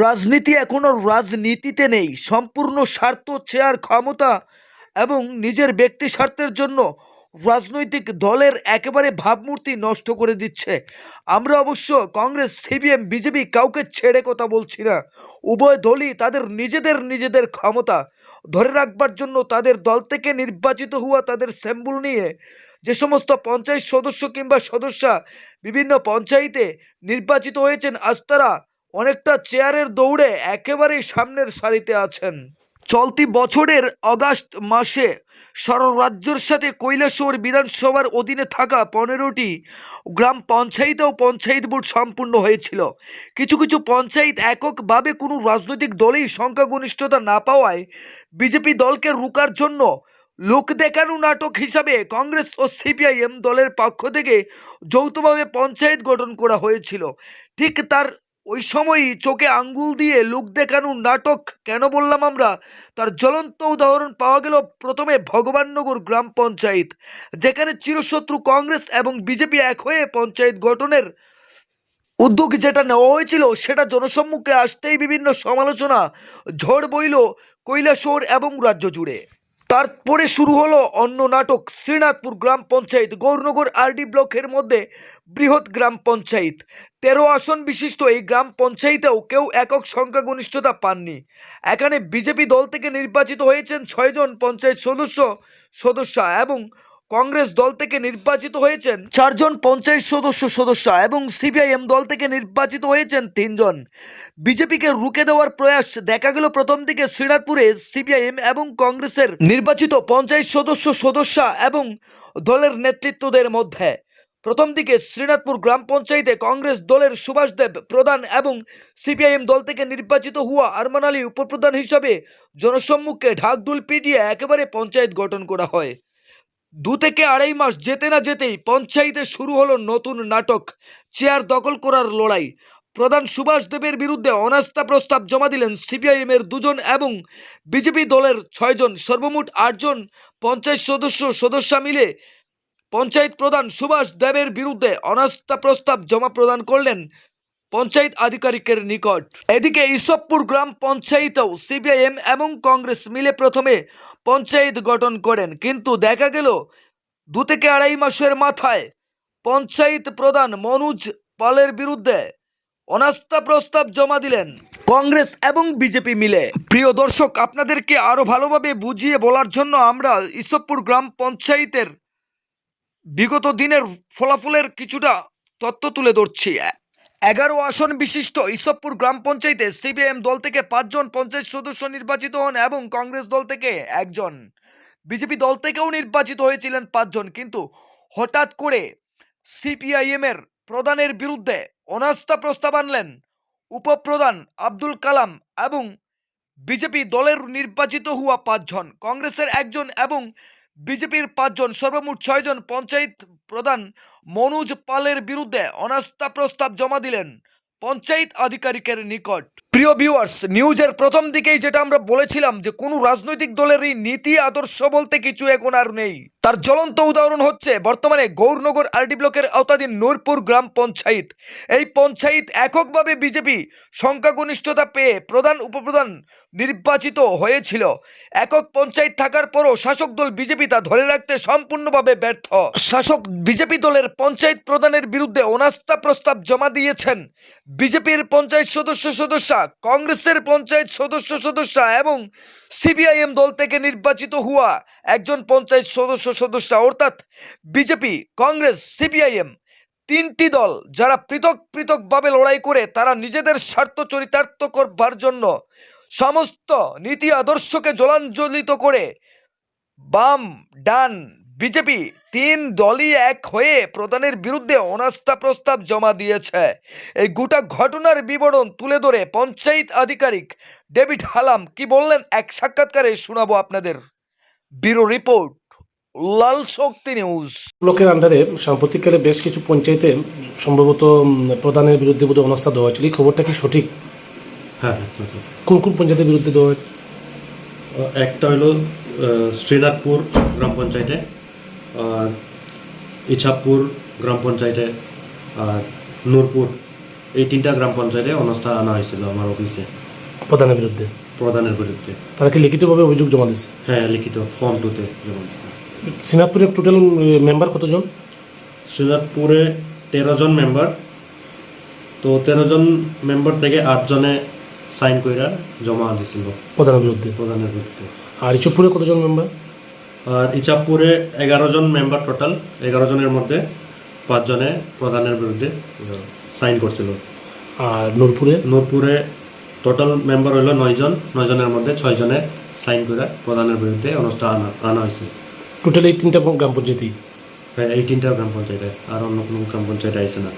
রাজনীতি এখনও রাজনীতিতে নেই। সম্পূর্ণ স্বার্থ, চেয়ার, ক্ষমতা এবং নিজের ব্যক্তি স্বার্থের জন্য রাজনৈতিক দলের একেবারে ভাবমূর্তি নষ্ট করে দিচ্ছে। আমরা অবশ্য কংগ্রেস, সিপিএম, বিজেপি কাউকে ছেড়ে কথা বলছি না। উভয় দলই তাদের নিজেদের নিজেদের ক্ষমতা ধরে রাখবার জন্য তাদের দল থেকে নির্বাচিত হওয়া, তাদের স্যাম্বুল নিয়ে যে সমস্ত পঞ্চায়েত সদস্য কিংবা সদস্যা বিভিন্ন পঞ্চায়েতে নির্বাচিত হয়েছেন, আজ তারা অনেকটা চেয়ারের দৌড়ে একেবারেই সামনের সারিতে আছেন। চলতি বছরের অগাস্ট মাসে রাজ্যের সাথে কৈলাসহর বিধানসভার অধীনে থাকা পনেরোটি গ্রাম পঞ্চায়েত ও পঞ্চায়েত বোর্ড সম্পূর্ণ হয়েছিল। কিছু কিছু পঞ্চায়েত এককভাবে কোনো রাজনৈতিক দলেই সংখ্যাগরিষ্ঠতা না পাওয়ায় বিজেপি দলকে রুকার জন্য লোক দেখানো নাটক হিসাবে কংগ্রেস ও সিপিআইএম দলের পক্ষ থেকে যৌথভাবে পঞ্চায়েত গঠন করা হয়েছিল। ঠিক তার ওই সময়ই চোখে আঙ্গুল দিয়ে লোক দেখানো নাটক কেন বললাম আমরা? তার জ্বলন্ত উদাহরণ পাওয়া গেল প্রথমে ভগবাননগর গ্রাম পঞ্চায়েত, যেখানে চিরশত্রু কংগ্রেস এবং বিজেপি এক হয়ে পঞ্চায়েত গঠনের উদ্যোগ যেটা নেওয়া হয়েছিল সেটা জনসম্মুখে আসতেই বিভিন্ন সমালোচনা, ঝড় বইল কৈলাসহর এবং রাজ্য জুড়ে। তারপরে শুরু হলো অন্য নাটক, শ্রীনাথপুর গ্রাম পঞ্চায়েত, গৌরনগর আরডি ব্লকের মধ্যে বৃহৎ গ্রাম পঞ্চায়েত। তেরো আসন বিশিষ্ট এই গ্রাম পঞ্চায়েতেও কেউ একক সংখ্যাগনিষ্ঠতা পাননি। এখানে বিজেপি দল থেকে নির্বাচিত হয়েছেন ছয়জন পঞ্চায়েত সদস্য, সদস্যা এবং কংগ্রেস দল থেকে নির্বাচিত হয়েছেন চারজন পঞ্চায়েত সদস্য সদস্য এবং সিপিআইএম দল থেকে নির্বাচিত হয়েছেন তিনজন। বিজেপিকে রুখে দেওয়ার প্রয়াস দেখা গেল প্রথম দিকে শ্রীনাথপুরে সিপিআইএম এবং কংগ্রেসের নির্বাচিত পঞ্চায়েত সদস্য সদস্যা এবং দলের নেতৃত্বদের মধ্যে। প্রথম দিকে শ্রীনাথপুর গ্রাম পঞ্চায়েতে কংগ্রেস দলের সুভাষ দেব প্রধান এবং সিপিআইএম দল থেকে নির্বাচিত হওয়া আরমান আলী উপপ্রধান হিসাবে জনসম্মুখে ঢাকঢুল পিটিয়ে একেবারে পঞ্চায়েত গঠন করা হয়। দু থেকে আড়াই মাস যেতে না যেতেই পঞ্চায়েতে শুরু হলো নতুন নাটক, চেয়ার দখল করার লড়াই। প্রধান সুভাষ দেবের বিরুদ্ধে অনাস্থা প্রস্তাব জমা দিলেন সিপিআইএম এর দুজন এবং বিজেপি দলের ছয়জন, সর্বমোট আটজন পঞ্চায়েত সদস্য সদস্যা মিলে পঞ্চায়েত প্রধান সুভাষ দেবের বিরুদ্ধে অনাস্থা প্রস্তাব জমা প্রদান করলেন পঞ্চায়েত আধিকারিকের নিকট। এদিকে ইসবপুর গ্রাম পঞ্চায়েতেও সিপিআইএম এবং কংগ্রেস মিলে প্রথমে পঞ্চায়েত গঠন করেন। কিন্তু দেখা গেল, দু থেকে আড়াই মাসের মাথায় পঞ্চায়েত প্রধান মনোজ পালের বিরুদ্ধে অনাস্থা প্রস্তাব জমা দিলেন কংগ্রেস এবং বিজেপি মিলে। প্রিয় দর্শক, আপনাদেরকে আরও ভালোভাবে বুঝিয়ে বলার জন্য আমরা ইসবপুর গ্রাম পঞ্চায়েতের বিগত দিনের ফলাফলের কিছুটা তথ্য তুলে ধরছি। এগারো আসন বিশিষ্ট ইসবপুর গ্রাম পঞ্চায়েতে সিপিএম দল থেকে পাঁচজন পঞ্চায়েত সদস্য নির্বাচিত হন এবং কংগ্রেস দল থেকে একজন। বিজেপি দল থেকেও নির্বাচিত হয়েছিলেন পাঁচজন, কিন্তু হঠাৎ করে সিপিআইএম এর প্রধানের বিরুদ্ধে অনাস্থা প্রস্তাব আনলেন উপপ্রধান আব্দুল কালাম এবং বিজেপি দলের নির্বাচিত হওয়া পাঁচজন, কংগ্রেসের একজন এবং বিজেপির পাঁচজন, সর্বমোট ছয়জন পঞ্চায়েত প্রধান মনোজ পালের বিরুদ্ধে অনাস্থা প্রস্তাব জমা দিলেন পঞ্চায়েত আধিকারিকের নিকট। প্রিয় ভিউয়ার্স নিউজের প্রথম দিকেই যেটা আমরা বলেছিলাম যে কোনো রাজনৈতিক দলেরই নীতি, আদর্শ বলতে কিছু এখন আর নেই। তার জ্বলন্ত উদাহরণ হচ্ছে বর্তমানে গৌরনগর আরডি ব্লকের আওতাধীন নূরপুর গ্রাম পঞ্চায়েত। এই পঞ্চায়েত এককভাবে বিজেপি সংখ্যাগরিষ্ঠতা পেয়ে প্রধান উপপ্রধান নির্বাচিত হয়েছিল। একক পঞ্চায়েত থাকার পরও শাসক দল বিজেপি তা ধরে রাখতে সম্পূর্ণভাবে ব্যর্থ। শাসক বিজেপি দলের পঞ্চায়েত প্রধানের বিরুদ্ধে অনাস্থা প্রস্তাব জমা দিয়েছেন। বিজেপির পঞ্চায়েত সদস্য সদস্যা কংগ্রেসের পঞ্চায়েত সদস্য সদস্যা এবং সিপিআইএম দল থেকে নির্বাচিত হওয়া একজন পঞ্চায়েত সদস্য সদস্যা। অর্থাৎ বিজেপি, কংগ্রেস, সিপিআইএম তিনটি দল যারা পৃথক পৃথকভাবে লড়াই করে, তারা নিজেদের স্বার্থ চরিতার্থ করবার জন্য সমস্ত নীতি আদর্শকে জলাঞ্জলিত করে বাম, ডান বিজেপি তিন দলই এক হয়ে প্রধানের বিরুদ্ধে অনাস্থা প্রস্তাব জমা দিয়েছে। এই গোটা ঘটনার বিবরণ তুলে ধরে পঞ্চায়েত আধিকারিক ডেভিড হালাম কি বললেন এক সাক্ষাৎকারে শোনাবো আপনাদের। Bureau report Lal Shakti news. লোকের আন্ডারে সাম্প্রতিককালে বেশ কিছু পঞ্চায়েতে সম্ভবত প্রধানের বিরুদ্ধে বোধহয় অনাস্থা দেওয়া হয়েছিল। এই খবরটা কি সঠিক? হ্যাঁ হ্যাঁ কোন কোন পঞ্চায়েতের বিরুদ্ধে দেওয়া হয়েছে? একটা হলো শ্রীনাথপুর গ্রাম পঞ্চায়েতে। ইছাপুর গ্রাম পঞ্চায়েতে আর নূরপুর এই তিনটা গ্রাম পঞ্চায়েতে অনাস্থা আনা হয়েছিল আমার অফিসে। প্রধানের বিরুদ্ধে? প্রধানের বিরুদ্ধে। তারা কি লিখিতভাবে অভিযোগ জমা দিচ্ছে হ্যাঁ লিখিত ফর্ম টুতে যেমন সিনাতপুরের টোটাল মেম্বার কতজন? শ্রীনাথপুরে তেরো জন মেম্বার তো তেরো জন মেম্বার থেকে আটজনে সাইন কইরা জমা দিছিল। প্রধানের বিরুদ্ধে? প্রধানের বিরুদ্ধে। আর ইচুপুরে কতজন মেম্বার আর ইচাপুরে এগারো জন মেম্বার টোটাল এগারো জনের মধ্যে পাঁচজনে প্রধানের বিরুদ্ধে সাইন করছিল। আর নূরপুরে? নূরপুরে টোটাল মেম্বার হইল নয়জন নয়জনের মধ্যে ছয়জনে সাইন করে প্রধানের বিরুদ্ধে অনুষ্ঠান আনা আনা হয়েছে। টোটাল এই তিনটা গ্রাম পঞ্চায়েতই? হ্যাঁ এই তিনটা গ্রাম পঞ্চায়েতে আর অন্য কোনো গ্রাম পঞ্চায়েতে আইসে না।